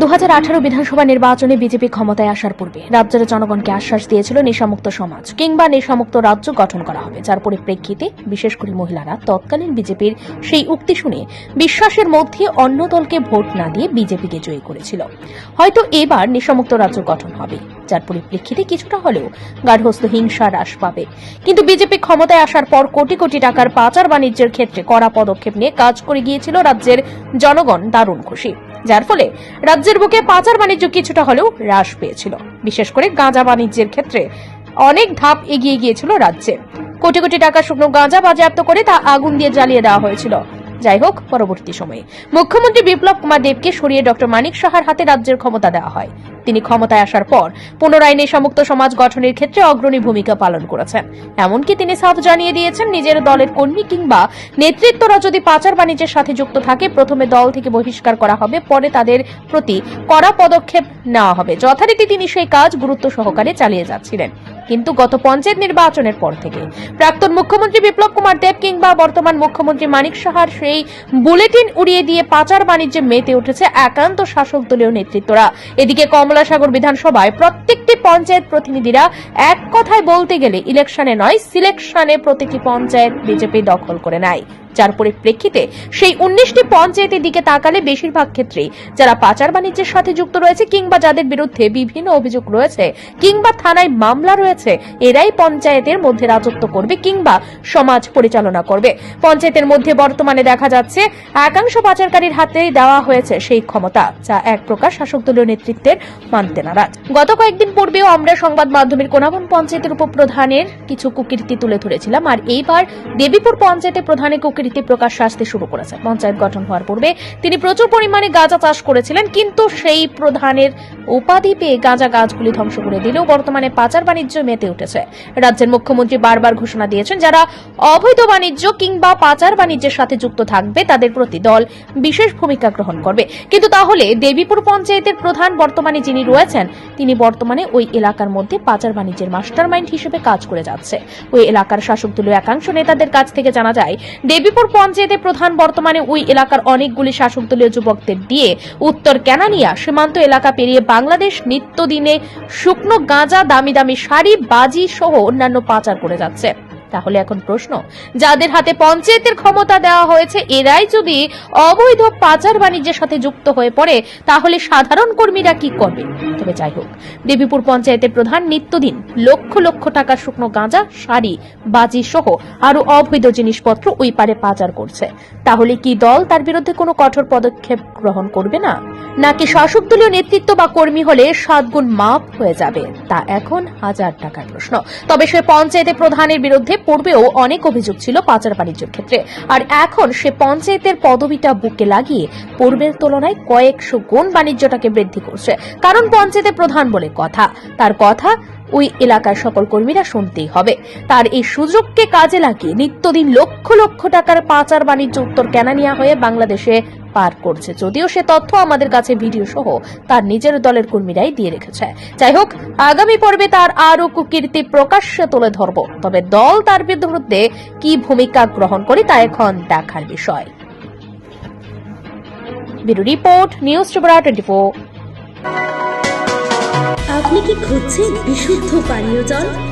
দু হাজার আঠারো বিধানসভা নির্বাচনে বিজেপি ক্ষমতায় আসার পূর্বে রাজ্যের জনগণকে আশ্বাস দিয়েছিল নেশামুক্ত সমাজ, কিংবা নেশামুক্ত রাজ্য গঠন করা হবে, যার পরিপ্রেক্ষিতে বিশেষ করে মহিলারা তৎকালীন বিজেপির সেই উক্তি শুনে বিশ্বাসের মধ্যে অন্য দলকে ভোট না দিয়ে বিজেপিকে জয়ী করেছিল। হয়তো এবার নেশামুক্ত রাজ্য গঠন হবে, যার পরিপ্রেক্ষিতে কিছুটা হলেও গার্হস্থ হিংসা হ্রাস পাবে। কিন্তু বিজেপি ক্ষমতায় আসার পর কোটি কোটি টাকার পাচার বাণিজ্যের ক্ষেত্রে কড়া পদক্ষেপ নিয়ে কাজ করে গিয়েছিল রাজ্যের জনগণ দারুণ খুশি। যার ফলে রাজ্যের বুকে পাচার বাণিজ্য কিছুটা হলেও হ্রাস পেয়েছিল। বিশেষ করে গাঁজা বাণিজ্যের ক্ষেত্রে অনেক ধাপ এগিয়ে গিয়েছিল রাজ্যে। কোটি কোটি টাকা শুকনো গাঁজা বাজেয়াপ্ত করে তা আগুন দিয়ে জ্বালিয়ে দেওয়া হয়েছিল। যাই হোক, পরবর্তী সময়ে। মুখ্যমন্ত্রী বিপ্লব কুমার দেবকে সরিয়ে ডক্টর মানিক সাহার হাতে রাজ্যের ক্ষমতা দেওয়া হয়। তিনি ক্ষমতায় আসার পর পুনরায় নেশামুক্ত সমাজ গঠনের ক্ষেত্রে অগ্রণী ভূমিকা পালন করেছেন। এমনকি তিনি সাফ জানিয়ে দিয়েছেন, নিজের দলের কর্মী কিংবা নেতৃত্বরা যদি পাচার বাণিজ্যের সাথে যুক্ত থাকে, প্রথমে দল থেকে বহিষ্কার করা হবে, পরে তাদের প্রতি কড়া পদক্ষেপ নেওয়া হবে। যথারীতি তিনি সেই কাজ গুরুত্ব সহকারে চালিয়ে যাচ্ছিলেন। কিন্তু গত পঞ্চায়েত নির্বাচনের পর থেকে প্রাক্তন মুখ্যমন্ত্রী বিপ্লব কুমার দেব কিংবা বর্তমান মুখ্যমন্ত্রী মানিক সাহার সেই বুলেটিন উড়িয়ে দিয়ে পাচার বাণিজ্যে মেতে উঠেছে একান্ত শাসক দলীয় নেতৃত্বরা। এদিকে কমলাসাগর বিধানসভায় প্রত্যেকটি পঞ্চায়েত প্রতিনিধিরা এক কথায় বলতে গেলে ইলেকশনে নয়, সিলেকশনে প্রতিটি পঞ্চায়েত বিজেপি দখল করে নেয়। যার পরিপ্রেক্ষিতে সেই উনিশটি পঞ্চায়েতের দিকে তাকালে বেশিরভাগ ক্ষেত্রেই যারা পাচার বাণিজ্যের সাথে যুক্ত রয়েছে কিংবা যাদের বিরুদ্ধে বিভিন্ন অভিযোগ রয়েছে কিংবা থানায় মামলা রয়েছে, এরাই পঞ্চায়েতের মধ্যে রাজত্ব করবে কিংবা সমাজ পরিচালনা করবে। পঞ্চায়েতের মধ্যে বর্তমানে দেখা যাচ্ছে একাংশ পাচারকারীর হাতে দেওয়া হয়েছে সেই ক্ষমতা, যা এক প্রকার শাসক দলীয় নেতৃত্বের মানতে নারাজ। গত কয়েকদিন পূর্বেও আমরা সংবাদ মাধ্যমের কোনাবন পঞ্চায়েতের উপপ্রধানের কিছু কুকীর্তি তুলে ধরেছিলাম, আর এইবার দেবীপুর পঞ্চায়েতে প্রধানের কুকীর্তি প্রকাশ আসতে শুরু করেছে। পঞ্চায়েত গঠন হওয়ার পূর্বে তিনি প্রচুর পরিমাণে গাঁজা চাষ করেছিলেন, কিন্তু সেই প্রধানের উপাধি পেয়ে গাঁজা গাছগুলি ধ্বংস করে দিলেও বর্তমানে পাচার বাণিজ্য মেতে উঠেছে। রাজ্যের মুখ্যমন্ত্রী বারবার ঘোষণা দিয়েছেন যারা অবৈধ বাণিজ্য কিংবা পাচার বাণিজ্যের সাথে যুক্ত থাকবে, তাদের প্রতি দল বিশেষ ভূমিকা গ্রহণ করবে। কিন্তু তাহলে দেবীপুর পঞ্চায়েতের প্রধান বর্তমানে যিনি রয়েছেন, তিনি বর্তমানে ওই এলাকার মধ্যে পাচার বাণিজ্যের মাস্টার মাইন্ড হিসেবে কাজ করে যাচ্ছে। ওই এলাকার শাসক দলীয় একাংশ নেতাদের কাছ থেকে জানা যায় দেবীপুর পঞ্চায়েতে প্রধান বর্তমানে ওই এলাকার অনেকগুলি শাসক দলীয় যুবকদের দিয়ে উত্তর কেনানিয়া সীমান্ত এলাকা পেরিয়ে বাংলাদেশ নিত্যদিনে শুকনো গাঁজা, দামি দামি শাড়ি, বাজি সহ অন্যান্য পাচার করে যাচ্ছে। তাহলে এখন প্রশ্ন, যাদের হাতে পঞ্চায়েতের ক্ষমতা দেওয়া হয়েছে, এরাই যদি অবৈধ পাচার বাণিজ্যের সাথে যুক্ত হয়ে পড়ে, তাহলে সাধারণ কর্মীরা কি করবে? তবে যাই হোক, দেবীপুর পঞ্চায়েতের প্রধান নিত্যদিন লক্ষ লক্ষ টাকার শুকনো গাঁজা, শাড়ি, বাজি সহ আরও অবৈধ জিনিসপত্র ওই পারে পাচার করছে। তাহলে কি দল তার বিরুদ্ধে কোনো কঠোর পদক্ষেপ গ্রহণ করবে না? নাকি শাসক দলীয় নেতৃত্ব বা কর্মী হলে সাতগুণ মাপ হয়ে যাবে? তা এখন হাজার টাকার প্রশ্ন। তবে সে পঞ্চায়েতের প্রধানের বিরুদ্ধে পূর্বেও অনেক অভিযোগ ছিল পাচার বাণিজ্যের ক্ষেত্রে। আর এখন সে পঞ্চায়েতের পদবিটা বুকে লাগিয়ে পূর্বের তুলনায় কয়েকশো গুণ বাণিজ্যটাকে বৃদ্ধি করছে। কারণ পঞ্চায়েতের প্রধান বলে কথা। তার কথা ওই এলাকার সকল কর্মীরা শুনতেই হবে। তার এই সুযোগকে কাজে লাগিয়ে নিত্যদিন লক্ষ লক্ষ টাকার পাচার বাণিজ্য উত্তর কেনানিয়া হয়ে বাংলাদেশে পার করছে। যদিও সে তথ্য আমাদের কাছে ভিডিও সহ তার নিজের দলের কর্মীরাই দিয়ে রেখেছে। যাই হোক, আগামী পর্বে তার আরও কুকীর্তি প্রকাশ্যে তুলে ধরব। তবে দল তার বিরুদ্ধে কি ভূমিকা গ্রহণ করে তা এখন দেখার বিষয়। রিপোর্ট, নিউজ আপনি কি খুঁজছেন বিশুদ্ধ পানীয় জল?